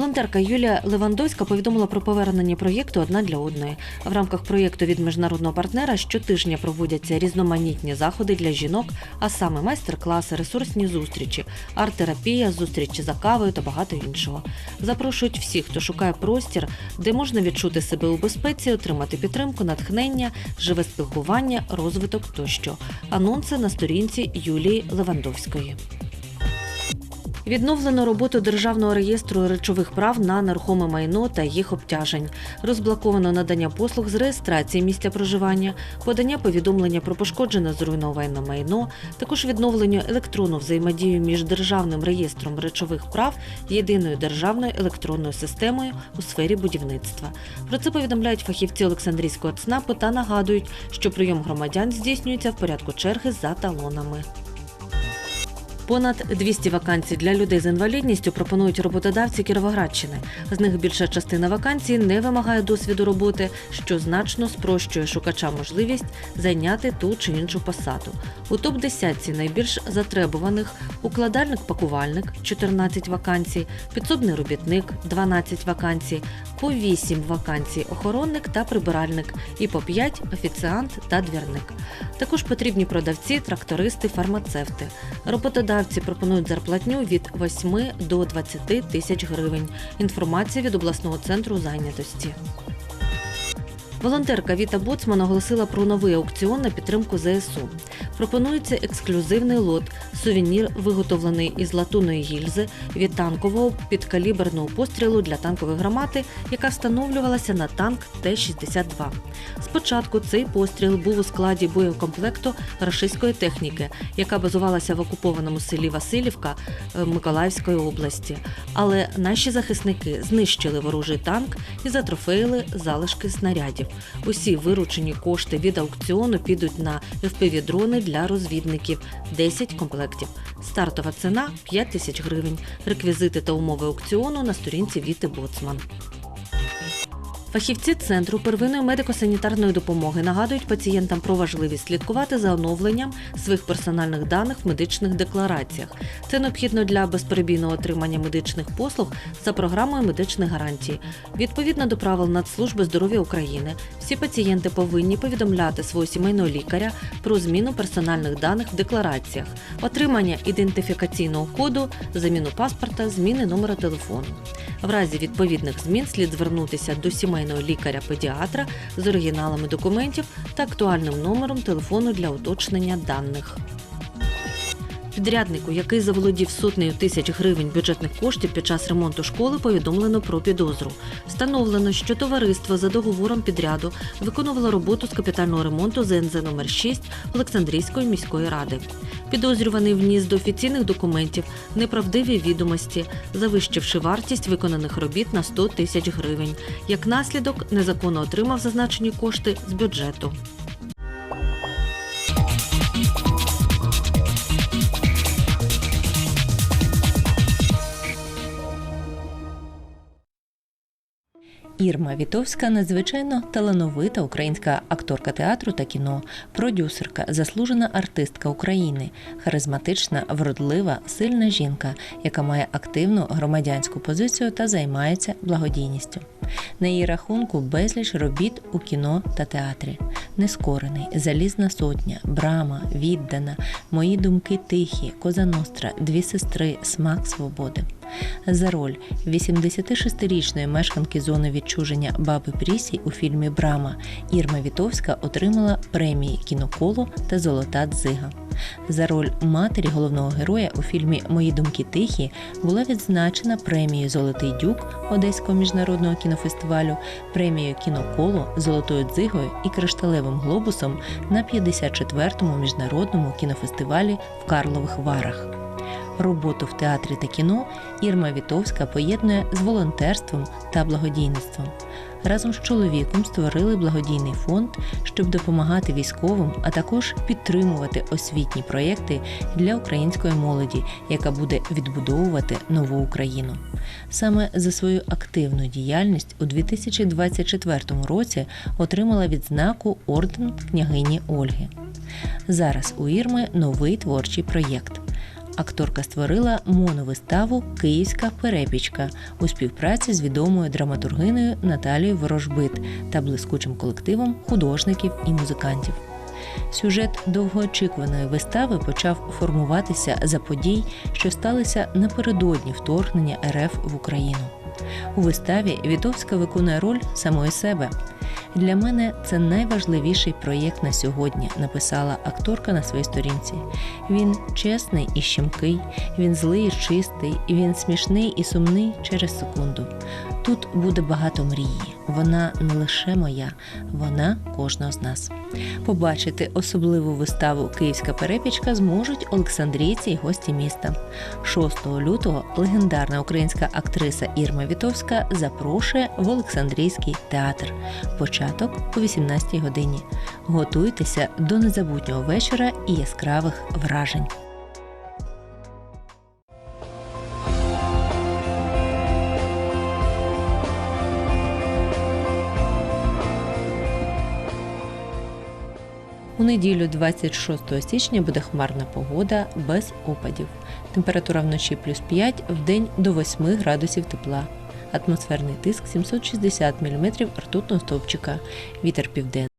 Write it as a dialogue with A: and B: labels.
A: Волонтерка Юлія Левандовська повідомила про повернення проєкту одна для одної. В рамках проєкту від міжнародного партнера щотижня проводяться різноманітні заходи для жінок, а саме майстер-класи, ресурсні зустрічі, арт-терапія, зустрічі за кавою та багато іншого. Запрошують всіх, хто шукає простір, де можна відчути себе у безпеці, отримати підтримку, натхнення, живе спілкування, розвиток тощо. Анонси на сторінці Юлії Левандовської. Відновлено роботу державного реєстру речових прав на нерухоме майно та їх обтяжень. Розблоковано надання послуг з реєстрації місця проживання, подання повідомлення про пошкоджене зруйноване майно, також відновлення електронну взаємодію між державним реєстром речових прав єдиною державною електронною системою у сфері будівництва. Про це повідомляють фахівці Олександрійського ЦНАПу та нагадують, що прийом громадян здійснюється в порядку черги за талонами. Понад 200 вакансій для людей з інвалідністю пропонують роботодавці Кіровоградщини. З них більша частина вакансій не вимагає досвіду роботи, що значно спрощує шукачам можливість зайняти ту чи іншу посаду. У топ 10 найбільш затребуваних укладальник-пакувальник 14 вакансій, підсобний робітник 12 вакансій, по 8 вакансій охоронник та прибиральник і по 5 офіціант та двірник. Також потрібні продавці, трактористи, фармацевти. Роботодавці пропонують зарплатню від 8 до 20 тисяч гривень. Інформація від обласного центру зайнятості. Волонтерка Віта Боцман оголосила про новий аукціон на підтримку ЗСУ. Пропонується ексклюзивний лот, сувенір, виготовлений із латунної гільзи від танкового підкаліберного пострілу для танкової громади, яка встановлювалася на танк Т-62. Спочатку цей постріл був у складі боєкомплекту рашистської техніки, яка базувалася в окупованому селі Васильівка е, Миколаївської області. Але наші захисники знищили ворожий танк і затрофеїли залишки снарядів. Усі виручені кошти від аукціону підуть на FPV-дрони для розвідників 10 комплектів. Стартова ціна 5 тисяч гривень. Реквізити та умови аукціону на сторінці Віти Боцман. Фахівці центру первинної медико-санітарної допомоги нагадують пацієнтам про важливість слідкувати за оновленням своїх персональних даних в медичних деклараціях. Це необхідно для безперебійного отримання медичних послуг за програмою медичних гарантій. Відповідно до правил Нацслужби здоров'я України, всі пацієнти повинні повідомляти свого сімейного лікаря про зміну персональних даних в деклараціях, отримання ідентифікаційного коду, заміну паспорта, зміни номера телефону. В разі відповідних змін слід звернутися до сімейного лікаря-педіатра з оригіналами документів та актуальним номером телефону для уточнення даних. Підряднику, який заволодів сотнею тисяч гривень бюджетних коштів під час ремонту школи, повідомлено про підозру. Встановлено, що товариство за договором підряду виконувало роботу з капітального ремонту ЗНЗ номер 6 Олександрійської міської ради. Підозрюваний вніс до офіційних документів неправдиві відомості, завищивши вартість виконаних робіт на 100 тисяч гривень. Як наслідок, незаконно отримав зазначені кошти з бюджету.
B: Ірма Вітовська надзвичайно талановита українська акторка театру та кіно, продюсерка, заслужена артистка України, харизматична, вродлива, сильна жінка, яка має активну громадянську позицію та займається благодійністю. На її рахунку безліч робіт у кіно та театрі. Нескорений, залізна сотня, брама, віддана, мої думки тихі, коза ностра, дві сестри, смак свободи. За роль 86-річної мешканки зони відчуження Баби Прісі у фільмі Брама Ірма Вітовська отримала премії Кіноколо та Золота дзига. За роль матері головного героя у фільмі Мої думки тихі була відзначена премією Золотий дюк Одеського міжнародного кінофестивалю, премією Кіноколо, Золотою дзигою і кришталевим глобусом на 54-му міжнародному кінофестивалі в Карлових Варах. Роботу в театрі та кіно Ірма Вітовська поєднує з волонтерством та благодійництвом. Разом з чоловіком створили благодійний фонд, щоб допомагати військовим, а також підтримувати освітні проєкти для української молоді, яка буде відбудовувати нову Україну. Саме за свою активну діяльність у 2024 році отримала відзнаку орден княгині Ольги. Зараз у Ірми новий творчий проєкт акторка створила моновиставу Київська перепічка у співпраці з відомою драматургиною Наталією Ворожбит та блискучим колективом художників і музикантів. Сюжет довгоочікуваної вистави почав формуватися за подій, що сталися напередодні вторгнення РФ в Україну. У виставі Вітовська виконує роль самої себе. Для мене це найважливіший проєкт на сьогодні, написала акторка на своїй сторінці. Він чесний і щемкий, він злий і чистий, він смішний і сумний через секунду. Тут буде багато мрії. Вона не лише моя, вона кожного з нас. Побачити особливу виставу Київська перепічка зможуть Олександрійці й гості міста. 6 лютого легендарна українська актриса Ірма Вітовська запрошує в Олександрійський театр. Початок о 18 годині. Готуйтеся до незабутнього вечора і яскравих вражень. У неділю 26 січня буде хмарна погода без опадів. Температура вночі плюс 5, в день до 8 градусів тепла. Атмосферний тиск 760 мм ртутного стовпчика. Вітер південний.